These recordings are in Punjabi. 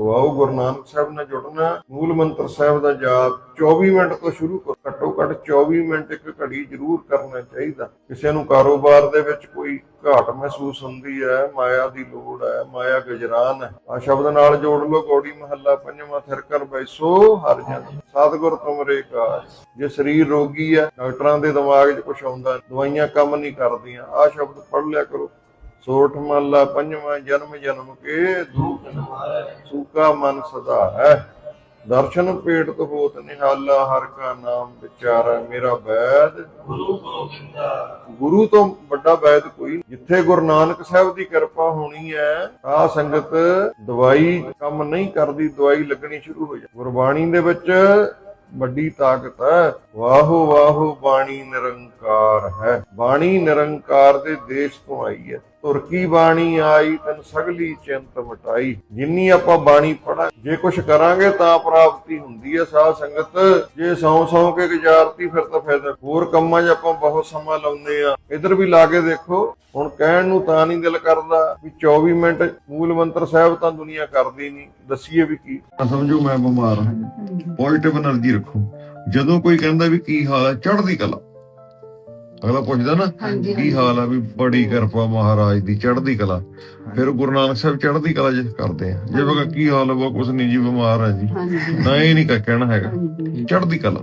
ਆਓ ਗੁਰੂ ਨਾਨਕ ਸਾਹਿਬ ਨਾਲ ਜੁੜਨਾ, ਮੂਲ ਮੰਤਰ ਸਾਹਿਬ ਦਾ ਜਾਪ 24 ਮਿੰਟ ਤੋਂ ਸ਼ੁਰੂ ਕਰੋ, ਘੱਟੋ ਘੱਟ 24 ਮਿੰਟ ਇੱਕ ਘੜੀ ਜ਼ਰੂਰ ਕਰਨਾ ਚਾਹੀਦਾ। ਕਿਸੇ ਨੂੰ ਕਾਰੋਬਾਰ ਦੇ ਵਿੱਚ ਕੋਈ ਘਾਟ ਮਹਿਸੂਸ ਹੁੰਦੀ ਹੈ, ਮਾਇਆ ਦੀ ਲੋੜ ਹੈ, ਮਾਇਆ ਗਜਰਾਨ ਹੈ ਆ ਸ਼ਬਦ ਨਾਲ ਜੋੜ ਲੋ ਗੋੜੀ ਮਹੱਲਾ ਪੰਜਵਾਂ ਥਿਰ ਕਰ ਬੈਸੋ, ਹਰ ਜਨ। ਸਤਿਗੁਰ ਤੁਮਰੇ ਕਾਜ। ਜੇ ਸਰੀਰ ਰੋਗੀ ਹੈ, ਡਾਕਟਰਾਂ ਦੇ ਦਿਮਾਗ 'ਚ ਕੁਝ ਆਉਂਦਾ, ਦਵਾਈਆਂ ਕੰਮ ਨਹੀਂ ਕਰਦੀਆਂ ਆ ਸ਼ਬਦ ਪੜ੍ਹ ਲਿਆ ਕਰੋ। ਸੋਠ ਮਹੱਲਾ ਪੰਜਵਾਂ ਜਨਮ ਜਨਮ ਕੇ ਦੁਖ ਸੂਕਾ ਮਨ ਸਦਾ ਹੈ। ਦਰਸ਼ਨ ਪੇਟ ਤੋਂ ਹੋਤ ਨਿਹਾਲਾ ਹਰ ਕਾ ਨਾਮ ਵਿਚਾਰਾ ਮੇਰਾ ਵੈਦ। ਗੁਰੂ ਤੋਂ ਵੱਡਾ ਵੈਦ ਕੋਈ। ਜਿੱਥੇ ਗੁਰੂ ਨਾਨਕ ਸਾਹਿਬ ਦੀ ਕਿਰਪਾ ਹੋਣੀ ਹੈ ਆ ਸੰਗਤ ਦਵਾਈ ਕੰਮ ਨਹੀਂ ਕਰਦੀ ਦਵਾਈ ਲੱਗਣੀ ਸ਼ੁਰੂ ਹੋ ਜਾਂਦੀ। ਗੁਰਬਾਣੀ ਦੇ ਵਿੱਚ ਵੱਡੀ ਤਾਕਤ ਹੈ ਵਾਹੋ ਵਾਹੋ ਬਾਣੀ ਨਿਰੰਕਾਰ ਹੈ। ਬਾਣੀ ਨਿਰੰਕਾਰ ਦੇ ਦੇਸ਼ ਤੋਂ ਆਈ ਹੈ ਤੁਰ ਕੀ ਬਾਣੀ ਆਈ ਤਨ ਸਗਲੀ ਚਿੰਤ ਮਟਾਈ। ਜਿੰਨੀ ਆਪਾਂ ਬਾਣੀ ਪੜਾ ਜੇ ਕੁਝ ਕਰਾਂਗੇ ਤਾਂ ਪ੍ਰਾਪਤੀ ਹੁੰਦੀ ਹੈ ਸਾਧ ਸੰਗਤ। ਜੇ ਸੌ ਸੌ ਕੇ ਗੁਜ਼ਾਰਤੀ ਫਿਰ ਤਾਂ ਫਾਇਦਾ। ਹੋਰ ਕੰਮਾਂ 'ਚ ਆਪਾਂ ਬਹੁਤ ਸਮਾਂ ਲਾਉਂਦੇ ਆ। ਇਧਰ ਵੀ ਲਾ ਕੇ ਦੇਖੋ ਹੁਣ ਕਹਿਣ ਨੂੰ ਤਾਂ ਨਹੀਂ ਦਿਲ ਕਰਦਾ ਵੀ 24 ਮਿੰਟ ਮੂਲ ਮੰਤਰ ਸਾਹਿਬ ਤਾਂ ਦੁਨੀਆ ਕਰਦੀ ਨਹੀਂ। ਦੱਸੀਏ ਵੀ ਕੀ। ਤਾਂ ਸਮਝੋ ਮੈਂ ਬਿਮਾਰ ਹਾਂ। ਪੋਜ਼ਿਟਿਵ એનર્ਜੀ ਰੱਖੋ। ਜਦੋਂ ਕੋਈ ਕਹਿੰਦਾ ਵੀ ਕੀ ਹਾਲ ਹੈ ਚੜ੍ਹਦੀ ਕਲਾ। ਅਗਲਾ ਪੁੱਛਦਾ ਨਾ ਕੀ ਹਾਲ ਆ ਵੀ ਬੜੀ ਕਿਰਪਾ ਮਹਾਰਾਜ ਦੀ ਚੜ੍ਹਦੀ ਕਲਾ। ਫਿਰ ਗੁਰੂ ਨਾਨਕ ਸਾਹਿਬ ਚੜ੍ਹਦੀ ਕਲਾ ਜਿ ਕਰਦੇ ਆ। ਜੇ ਬਗਾ ਕੀ ਹਾਲ ਉਹ ਕੁਛ ਨਹੀਂ ਜੀ ਬਿਮਾਰ ਹੈ ਜੀ। ਨਾ ਇਹ ਨਹੀਂ ਕਹਿਣਾ ਹੈਗਾ। ਚੜ੍ਹਦੀ ਕਲਾ।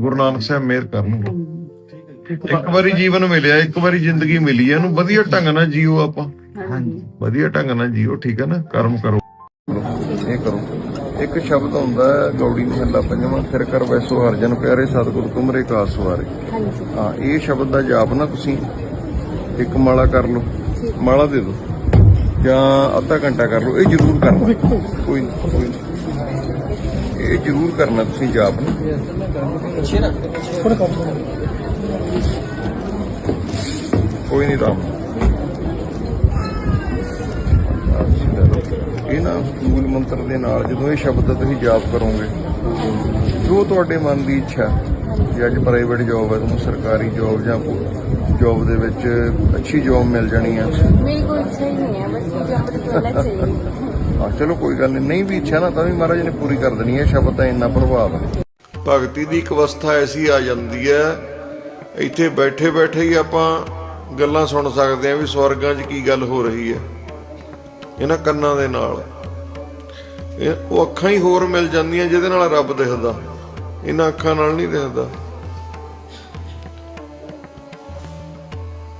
ਗੁਰੂ ਨਾਨਕ ਸਾਹਿਬ ਮਿਹਰ ਕਰਨਗੇ ਹਾਂਜੀ। ਇੱਕ ਵਾਰੀ ਜੀਵਨ ਮਿਲਿਆ ਇੱਕ ਵਾਰੀ ਜ਼ਿੰਦਗੀ ਮਿਲੀ ਹੈ ਇਹਨੂੰ ਵਧੀਆ ਢੰਗ ਨਾਲ ਜੀਓ ਆਪਾਂ। ਹਾਂਜੀ। ਵਧੀਆ ਢੰਗ ਨਾਲ ਜੀਓ ਠੀਕ ਹੈ ਨਾ? ਕਰਮ ਕਰੋ। ਇਹ ਕਰੋ। ਇੱਕ ਸ਼ਬਦ ਹੁੰਦਾ ਹੈ ਗੌੜੀ ਮਹੱਲਾ ਪੰਜਵਾਂ ਫਿਰ ਕਰ ਵੈਸੋ ਹਰਜਨ ਪਿਆਰੇ ਸਤਿਗੁਰ ਤੁਮਰੇ ਕਾ ਸਵਾਰੇ ਹਾਂਜੀ। ਹਾਂ ਇਹ ਸ਼ਬਦ ਦਾ ਜਾਪ ਨਾ ਤੁਸੀਂ ਇੱਕ ਮਾਲਾ ਕਰ ਲਓ ਮਾਲਾ ਦੇ ਦਿਓ ਜਾਂ ਅੱਧਾ ਘੰਟਾ ਕਰ ਲਓ ਇਹ ਜ਼ਰੂਰ ਕਰਨਾ। ਕੋਈ ਨਹੀਂ ਕੋਈ ਨਹੀਂ ਇਹ ਜ਼ਰੂਰ ਕਰਨਾ ਤੁਸੀਂ ਜਾਪ ਨਾ। ਕੋਈ ਨਹੀਂ ਰਾਮ ਇਹਨਾਂ ਮੂਲ ਮੰਤਰ ਦੇ ਨਾਲ ਜਦੋਂ ਇਹ ਸ਼ਬਦ ਤੁਸੀਂ ਜਾਪ ਕਰੋਗੇ ਜੋ ਤੁਹਾਡੇ ਮਨ ਦੀ ਇੱਛਾ ਜੇ ਅੱਜ ਪ੍ਰਾਈਵੇਟ ਜੌਬ ਹੈ ਤੁਹਾਨੂੰ ਸਰਕਾਰੀ ਜੌਬ ਜਾਂ ਜੌਬ ਦੇ ਵਿੱਚ ਅੱਛੀ ਜੌਬ ਮਿਲ ਜਾਣੀ ਆ। ਮੇਰੀ ਕੋਈ ਇੱਛਾ ਹੀ ਨਹੀਂ ਹੈ ਬਸ ਜੌਬ ਦੀ ਹਾਲਤ ਚਾਹੀਦੀ। ਆ ਚਲੋ ਕੋਈ ਗੱਲ ਨਹੀਂ ਨਹੀਂ ਵੀ ਇੱਛਾ ਨਾ ਤਾਂ ਵੀ ਮਹਾਰਾਜ ਨੇ ਪੂਰੀ ਕਰ ਦੇਣੀ ਹੈ ਸ਼ਬਦ ਤਾਂ ਇੰਨਾ ਪ੍ਰਭਾਵ ਹੈ। ਭਗਤੀ ਦੀ ਇੱਕ ਅਵਸਥਾ ਐਸੀ ਆ ਜਾਂਦੀ ਹੈ ਇੱਥੇ ਬੈਠੇ ਬੈਠੇ ਹੀ ਆਪਾਂ ਗੱਲਾਂ ਸੁਣ ਸਕਦੇ ਆ ਵੀ ਸਵਰਗਾਂ 'ਚ ਕੀ ਗੱਲ ਹੋ ਰਹੀ ਹੈ। ਇਹਨਾਂ ਕੰਨਾਂ ਦੇ ਨਾਲ। ਉਹ ਅੱਖਾਂ ਹੀ ਹੋਰ ਮਿਲ ਜਾਂਦੀਆਂ ਜਿਹਦੇ ਨਾਲ ਰੱਬ ਦਿਖਦਾ। ਇਹਨਾਂ ਅੱਖਾਂ ਨਾਲ ਨਹੀਂ ਦਿਖਦਾ।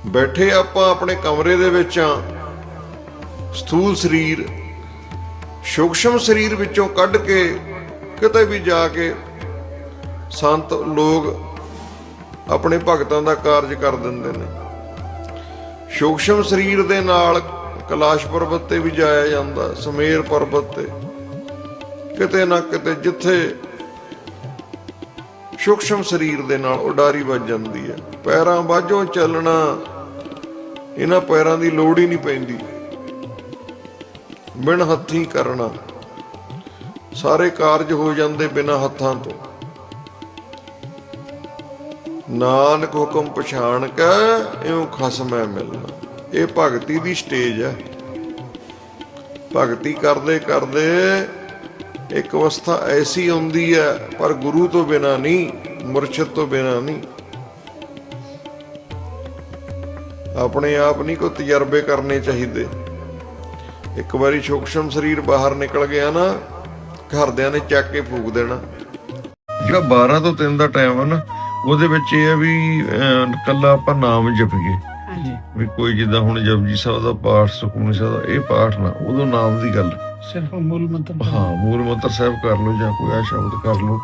ਬੈਠੇ ਆਪਾਂ ਆਪਣੇ ਕਮਰੇ ਦੇ ਵਿੱਚ ਆ। ਸਥੂਲ ਸਰੀਰ, ਸੂਖਸ਼ਮ ਸਰੀਰ ਵਿੱਚੋਂ ਕੱਢ ਕੇ ਕਿਤੇ ਵੀ ਜਾ ਕੇ ਸੰਤ ਲੋਕ ਆਪਣੇ ਭਗਤਾਂ ਦਾ ਕਾਰਜ ਕਰ ਦਿੰਦੇ ਨੇ। ਸੂਖਸ਼ਮ ਸਰੀਰ ਦੇ ਨਾਲ ਕੈਲਾਸ਼ ਪਰਬਤ ਤੇ ਵੀ ਜਾਇਆ ਜਾਂਦਾ, ਸਮੇਰ ਪਰਬਤ ਤੇ। ਕਿਤੇ ਨਾ ਕਿਤੇ ਜਿੱਥੇ ਸੂਖਸ਼ਮ ਸਰੀਰ ਦੇ ਨਾਲ ਉਡਾਰੀ ਵੱਜ ਜਾਂਦੀ ਹੈ। ਪੈਰਾਂ ਬਾਝੋਂ ਚੱਲਣਾ, ਇਹਨਾਂ ਪੈਰਾਂ ਦੀ ਲੋੜ ਹੀ ਨਹੀਂ ਪੈਂਦੀ। ਬਿਨ ਹੱਥੀ ਕਰਨਾ, ਸਾਰੇ ਕਾਰਜ ਹੋ ਜਾਂਦੇ ਬਿਨਾ ਹੱਥਾਂ ਤੋਂ। ਨਾਨਕ ਹੁਕਮ ਪਛਾਣ ਕੇ ਇਉਂ ਖਸਮੈ ਮਿਲਣਾ। ਇਹ ਭਗਤੀ ਦੀ ਸਟੇਜ ਹੈ। ਭਗਤੀ ਕਰਦੇ ਕਰਦੇ ਇੱਕ ਅਵਸਥਾ ਐਸੀ ਆਉਂਦੀ ਹੈ ਪਰ ਗੁਰੂ ਤੋਂ ਬਿਨਾ ਨਹੀਂ ਮੁਰਸ਼ਿਦ ਤੋਂ ਬਿਨਾ ਨਹੀਂ। ਆਪਣੇ ਆਪ ਨਹੀਂ ਕੋਈ ਤਜਰਬੇ ਕਰਨੇ ਚਾਹੀਦੇ। ਇੱਕ ਵਾਰੀ ਸੂਖਸ਼ਮ ਸਰੀਰ ਬਾਹਰ ਨਿਕਲ ਗਿਆ ਨਾ ਘਰਦਿਆਂ ਨੇ ਚੱਕ ਕੇ ਫੂਕ ਦੇਣਾ। ਜਿਹੜਾ 12 ਤੋਂ 3 ਦਾ ਟਾਈਮ ਹੈ ਨਾ ਉਹਦੇ ਵਿੱਚ ਇਹ ਹੈ ਵੀ ਅਹ, ਕੱਲਾ ਆਪਾਂ ਨਾਮ ਜਪੀਏ। ਹਾਂਜੀ। ਵੀ ਕੋਈ ਜਿੱਦਾਂ ਹੁਣ ਜਪਜੀ ਸਾਹਿਬ ਦਾ ਪਾਠ ਸੁਖਮਨੀ ਸਾਹਿਬ ਦਾ ਇਹ ਪਾਠ ਨਾ ਉਦੋਂ ਨਾਮ ਦੀ ਗੱਲ। ਸਿਰਫ ਮੂਲ ਮੰਤਰ ਹਾਂ ਮੂਲ ਮੰਤਰ ਸਾਹਿਬ ਕਰ ਲਓ ਜਾਂ ਕੋਈ ਆ ਸ਼ਬਦ ਕਰ ਲਓ।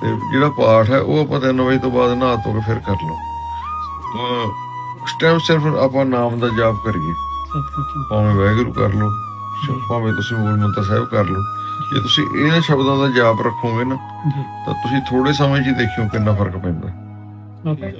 ਤੇ ਜਿਹੜਾ ਪਾਠ ਹੈ ਉਹ ਆਪਾਂ 3 ਵਜੇ ਤੋਂ ਬਾਅਦ ਨਹਾ ਧੋ ਕੇ ਫਿਰ ਕਰ ਲਓ। ਟਾਈਮ ਸਿਰਫ ਆਪਾਂ ਨਾਮ ਦਾ ਜਾਪ ਕਰੀਏ। ਭਾਵੇਂ ਵਾਹਿਗੁਰੂ ਕਰ ਲਓ ਭਾਵੇਂ ਤੁਸੀਂ ਮੂਲ ਮੰਤਰ ਸਾਹਿਬ ਕਰ ਲਓ। ਜੇ ਤੁਸੀਂ ਇਹਨਾਂ ਸ਼ਬਦਾਂ ਦਾ ਜਾਪ ਰੱਖੋਗੇ ਨਾ ਤਾਂ ਤੁਸੀਂ ਥੋੜੇ ਸਮੇਂ 'ਚ ਹੀ ਦੇਖਿਓ ਕਿੰਨਾ ਫ਼ਰਕ ਪੈਂਦਾ। ਓਕੇ।